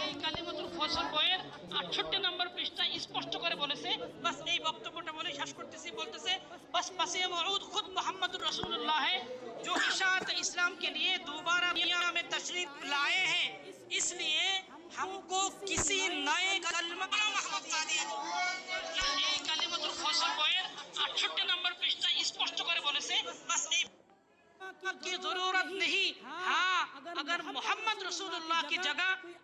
এই কালিমাতুল ফসল বইয়ের আটষট্টি নম্বর পৃষ্ঠা স্পষ্ট করে বলেছে বাস এই বক্তব্যটা বলে শেষ করতেছি বলতেছে बस पसे मऊद खुद मोहम्मद रसूलुल्लाह है जो इशात इस्लाम के लिए दोबारा दुनिया में तशरीफ लाए हैं इसलिए हमको किसी नए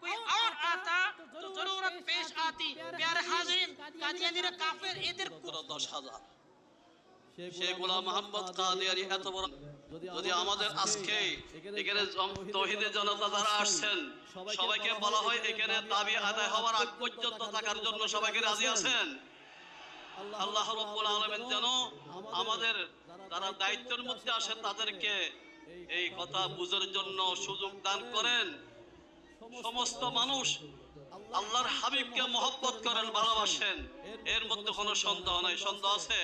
कोई और आता तो जरूरत पेश आती। प्यारे हाजरीन कादियानीরা কাফের এদের পুরো 10000 শেখ গোলাম মোহাম্মদ কাদিয়ানি এত বড় যদি আমাদের আজকে এখানে তহিদের জনতা যারা আসছেন, সবাইকে বলা হয় এখানে দাবি আদায় হওয়ার আগ পর্যন্ত থাকার জন্য সবাইকে রাজি আছেন? আল্লাহ রব্বুল আলমেন যেন আমাদের যারা দায়িত্বের মধ্যে আসেন তাদেরকে এই কথা বুঝের জন্য সুযোগ দান করেন। সমস্ত মানুষ আল্লাহর হাবিবকে মহব্বত করেন, ভালোবাসেন। এর মধ্যে কোনো সন্দেহ নাই। সন্দেহ আছে?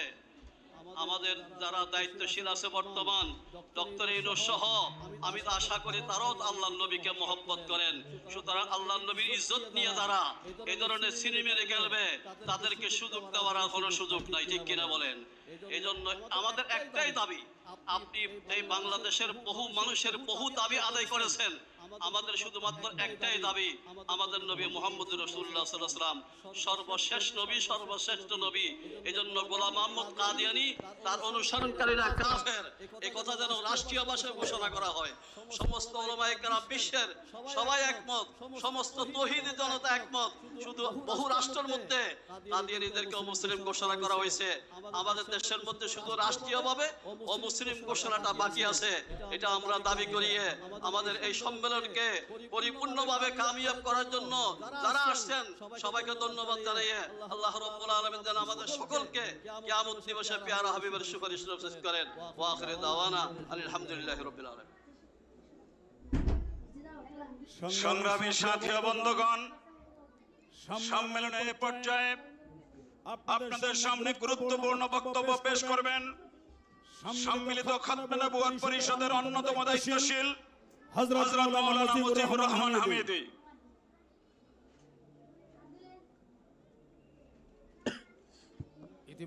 আমাদের যারা দায়িত্বশীল আছে বর্তমান, ডক্টর ইনু সহ, আমি তো আশা করি তারাও আল্লাহ নবীকে মহব্বত করেন। সুতরাং আল্লাহ নবীর ইজ্জত নিয়ে যারা এই ধরনের সিনেমেরে খেলবে, তাদেরকে সুযোগ দেওয়ার কোনো সুযোগ নাই, ঠিক কিনা বলেন? এই জন্য আমাদের একটাই দাবি, আপনি এই বাংলাদেশের বহু মানুষের বহু দাবি আদায় করেছেন। আমাদের শুধুমাত্র একটাই দাবি আমাদের নবী মোহাম্মদ রসুল্লাহ সাল্লাম সর্বশেষ নবী সর্বশ্রেষ্ঠ নবী এই জন্য গোলাম মোহাম্মদ কাদিয়ানি তার অনুসরণকারীরা কাফের। এই কথা যেন রাষ্ট্রীয় ভাষায় ঘোষণা করা হয়। সমস্ত ওলামায়ে বিশ্বের সবাই একমত সমস্ত তহিদ জনতা একমত। শুধু বহু রাষ্ট্রের মধ্যে কাদিয়ানিদেরকে মুসলিম ঘোষণা করা হয়েছে। আমাদের দেশের মধ্যে শুধু রাষ্ট্রীয়ভাবে ও মুসলিম ঘোষণাটা বাকি আছে। এটা আমরা দাবি করিয়ে আমাদের এই সম্মেলনকে পরিপূর্ণভাবে কামিয়াব করার জন্য যারা আসছেন, সবাইকে ধন্যবাদ জানিয়ে আল্লাহ রব্বুল আলামিন যেন আমাদের সকলকে কিয়ামত দিবসে পেয়ারা হাবিবের সুপারিশ নসিব করেন। ওয়া আখিরি দাওয়ানা আলহামদুলিল্লাহি রাব্বিল আলামিন। সংগ্রামী সাথী বন্ধুগণ, সম্মেলনের পর্যায়ে আপনাদের সামনে গুরুত্বপূর্ণ বক্তব্য পেশ করবেন। সম্মিলিত খাতমে নবুয়ত পরিষদের অন্যতম দায়িত্বশীল হযরত মাওলানা মুজিবুর রহমান হামিদি।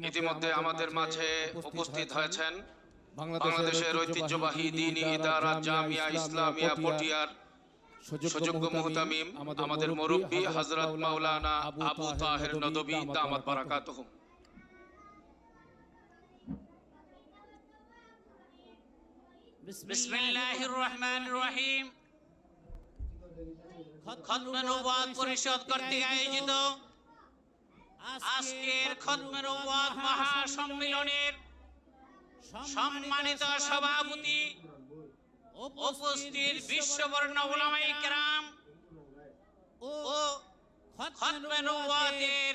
ইতিমধ্যে আমাদের মাঝে উপস্থিত হয়েছেন বাংলাদেশের ঐতিহ্যবাহী দিনী ইদারা জামিয়া ইসলামিয়া পটিয়ার সুযোগ্য মুহতামিম আমাদের মুরব্বী হযরত মাওলানা আবু তাহের নদবী দামাত বারাকাতুহুম বিসমিল্লাহির রহমানির রহিম। খতমে নবুয়াত পরিষদ কর্তৃক আয়োজিত আজকের খতমে নবুয়াত মহাসম্মেলনের সম্মানিত সভাপতি উপস্থিত বিশ্ববর্ণ উলামায়ে কেরাম ও খতমে নবুয়াতের